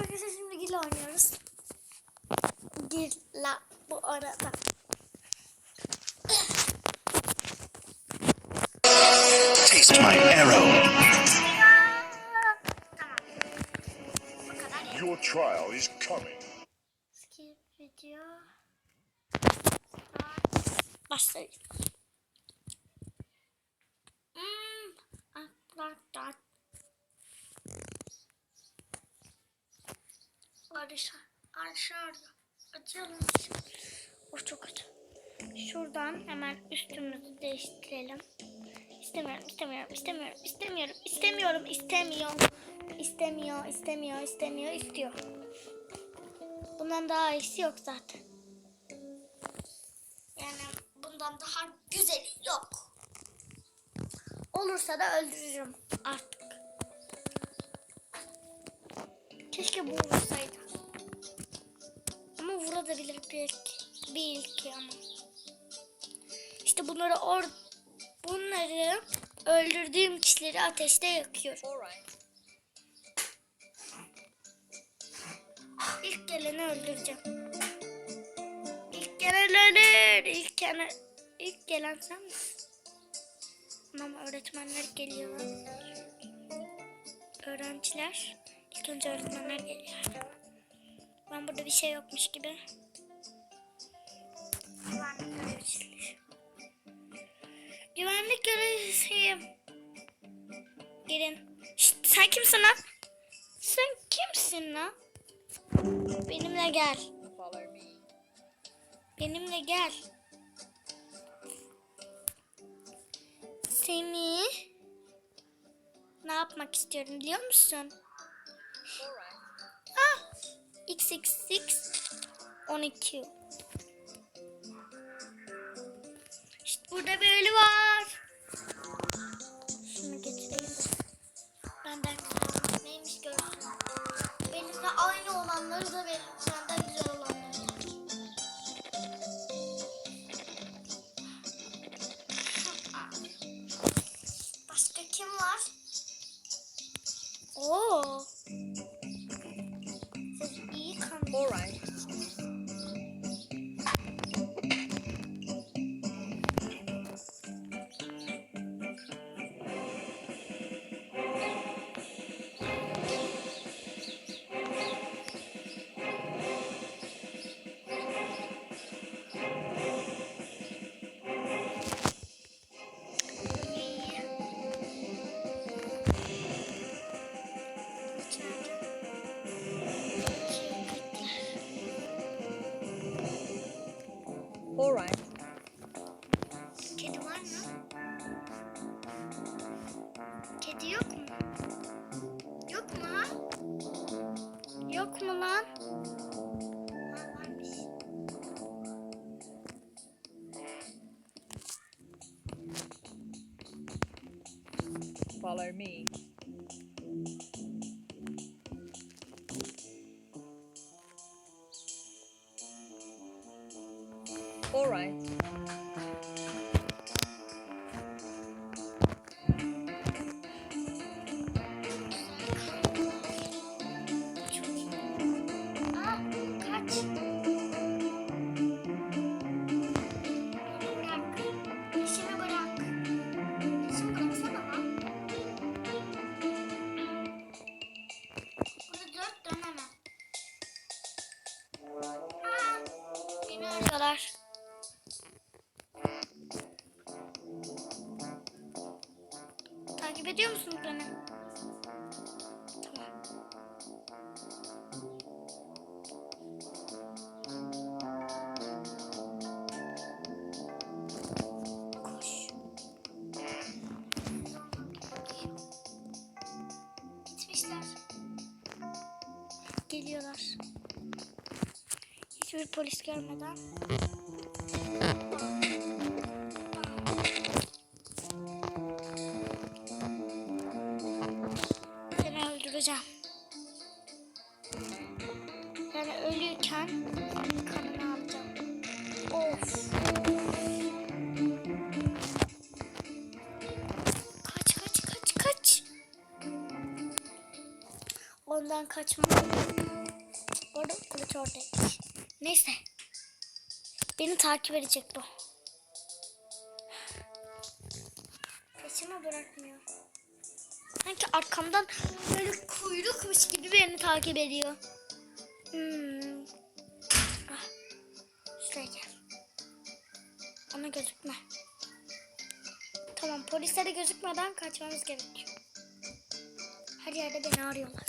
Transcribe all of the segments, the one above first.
arkadaşlar şimdi Gil oynuyoruz. Gilla bu arada. Taste my arrow. Tamam. Bu kadar yeter. Your trial is coming. Skip video. Başlayalım. Arkadaşlar. Arkadaşlar. Açalım. Of çok kötü. Şuradan hemen üstümüzü değiştirelim. İstemiyorum, istemiyorum, istemiyorum, istemiyorum, istemiyorum, istemiyor. İstemiyor, istemiyor, istemiyor, istiyor. Bundan daha iyisi yok zaten. Yani bundan daha güzeli yok. Olursa da öldürürüm artık. Keşke bu vursaydı. Ama vurabilir belki. Bir ilki ama. İşte bunları or bunları öldürdüğüm kişileri ateşte yakıyorum. İlk geleni öldüreceğim. İlk gelen ölür. İlk gelen, ilk gelen sen misin? Ama öğretmenler geliyor. Öğrenciler. İlk önce öğretmenler geliyor. Ben burada bir şey yokmuş gibi. Güvenlik görevlisi. Güvenlik görevlisiyim. Gelin. Şşt, sen kimsin lan? Sen kimsin lan? Benimle gel. Benimle gel. Seni ne yapmak istiyorum biliyor musun? Ah, XXX 12. İşte burada bir ölü var. Şunu getireyim de. Benden neymiş görsün. Benimle aynı olanları da verin. Follow me. Beni arıyorlar. Takip ediyor musunuz beni? Tamam. Koş. Geliyorlar. Hiçbir polis görmeden. Seni öldüreceğim. Yani ölüyken kanını alacağım. Of. Kaç kaç kaç kaç. Ondan kaç. Neyse. Beni takip edecek bu. Peşime bırakmıyor. Sanki arkamdan böyle kuyrukmuş gibi beni takip ediyor. Hmm. Ah. Şuraya gel. Ona gözükme. Tamam polislere gözükmeden kaçmamız gerekiyor. Her yerde beni arıyorlar.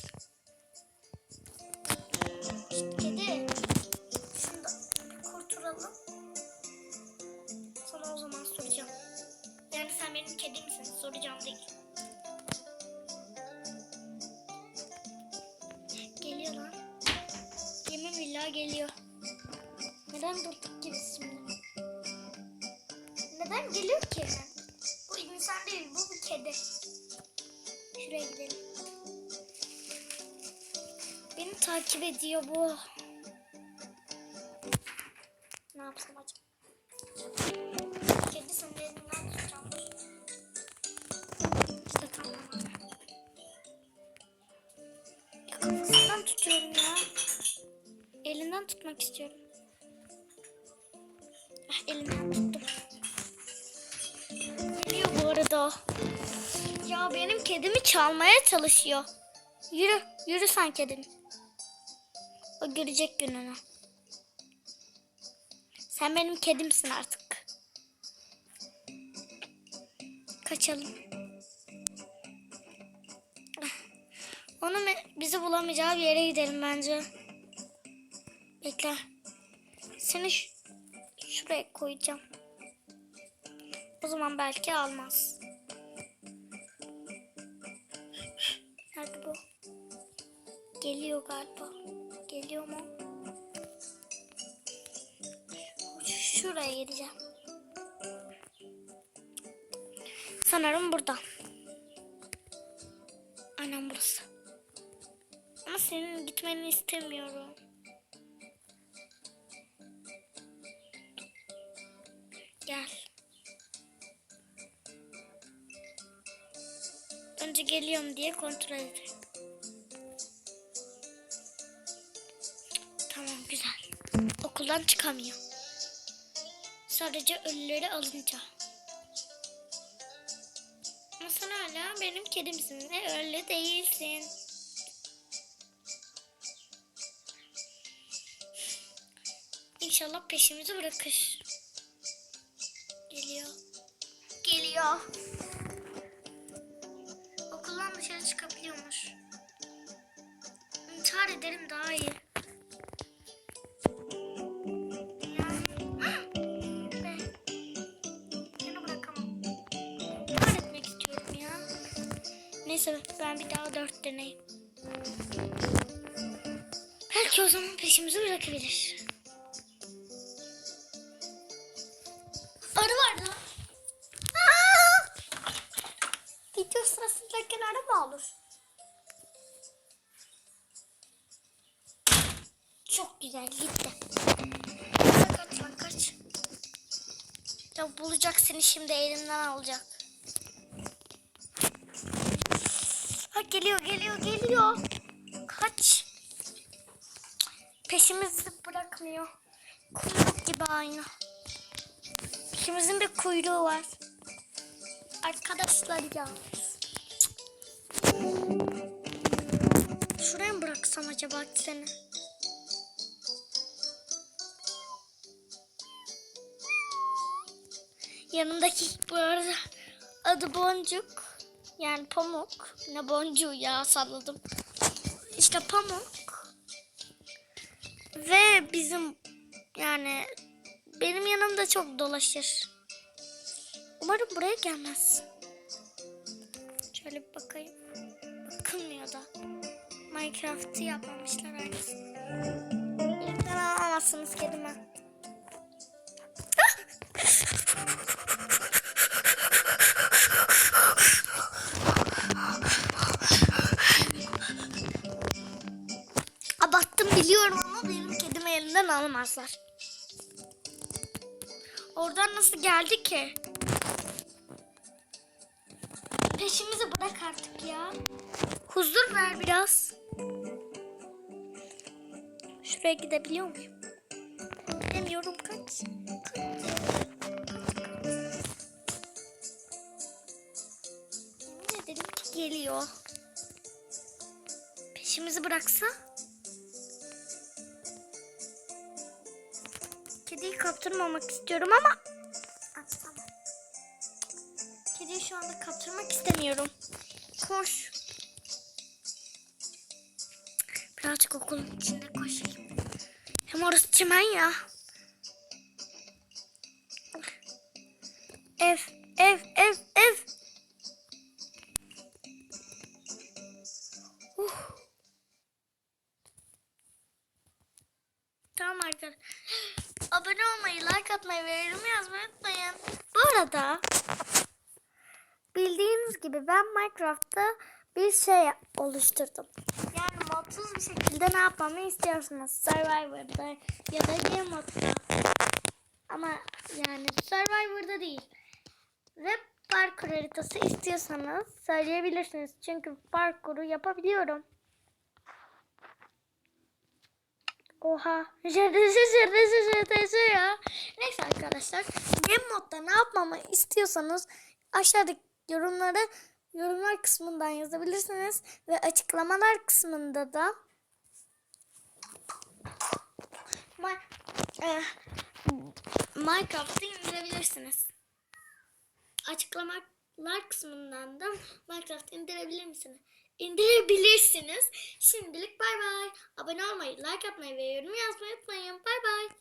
Şşt, geliyor. Neden durduk ki biz şimdi? Neden geliyor ki? Bu insan değil, bu bir kedi. Şuraya gidelim. Beni takip ediyor bu. Ne yapsam acaba? Kedi senin Elinden tutmak istiyorum. Ah, elimden tuttum. Geliyor bu arada. Ya benim kedimi çalmaya çalışıyor. Yürü, yürü sen kedini. O görecek gününü. Sen benim kedimsin artık. Kaçalım. Ah. Onun me- bizi bulamayacağı bir yere gidelim bence. Bekle. Seni şuraya koyacağım. O zaman belki almaz. Nerede bu? Geliyor galiba. Geliyor mu? Şuraya gideceğim. Sanırım burada. Anam burası. Ama senin gitmeni istemiyorum. Önce geliyorum diye kontrol edeyim. Tamam güzel. Okuldan çıkamıyor. Sadece ölüleri alınca. Ama sen hala benim kedimsin ve öyle değilsin. İnşallah peşimizi bırakır. Geliyor. Geliyor. Dışarı çıkabiliyormuş. İntihar ederim daha iyi. Neyse ben bir daha dört deneyim. Belki o zaman peşimizi bırakabilir. Çok güzel gitti. Kaç lan kaç. Ya bulacak seni şimdi elinden alacak. Ha geliyor geliyor geliyor. Kaç. Peşimizi bırakmıyor. Kuyruk gibi aynı. İkimizin bir kuyruğu var. Arkadaşlar ya. Şuraya mı bıraksam acaba seni? Yanındaki bu arada adı Boncuk. Yani Pamuk. Ne boncuğu ya salladım. İşte Pamuk. Ve bizim yani benim yanımda çok dolaşır. Umarım buraya gelmez. Şöyle bir bakayım. Bakılmıyor da. Minecraft'ı yapmamışlar aynısını. Elimden alamazsınız kedime. Elimden alamazlar. Oradan nasıl geldi ki? Peşimizi bırak artık ya. Huzur ver biraz. Şuraya gidebiliyor muyum? Demiyorum kaç. Kaç. Ne dedim ki geliyor. Peşimizi bıraksa. Kediyi kaptırmamak istiyorum ama. Ah. Kediyi şu anda kaptırmak istemiyorum. Koş. Birazcık okulun içinde koşayım. Hem orası çimen ya. Ev, ev, ev, ev. Uh. Tamam arkadaşlar. Like atmayı ve yorum yazmayı unutmayın. Bu arada bildiğiniz gibi ben Minecraft'ta bir şey oluşturdum. Yani modsuz bir şekilde ne yapmamı istiyorsunuz? Survivor'da ya da Game Mode'da. Ama yani Survivor'da değil. Ve parkur haritası istiyorsanız söyleyebilirsiniz. Çünkü parkuru yapabiliyorum. Oha. Şırdesi şırdesi şırdesi ya. Neyse arkadaşlar. Game modda ne yapmamı istiyorsanız aşağıdaki yorumlara yorumlar kısmından yazabilirsiniz. Ve açıklamalar kısmında da Ma- eh, Minecraft'ı indirebilirsiniz. Açıklamalar kısmından da Minecraft indirebilir misiniz? İndirebilirsiniz. Şimdilik bay bay. Abone olmayı, like atmayı ve yorum yazmayı unutmayın. Bay bay.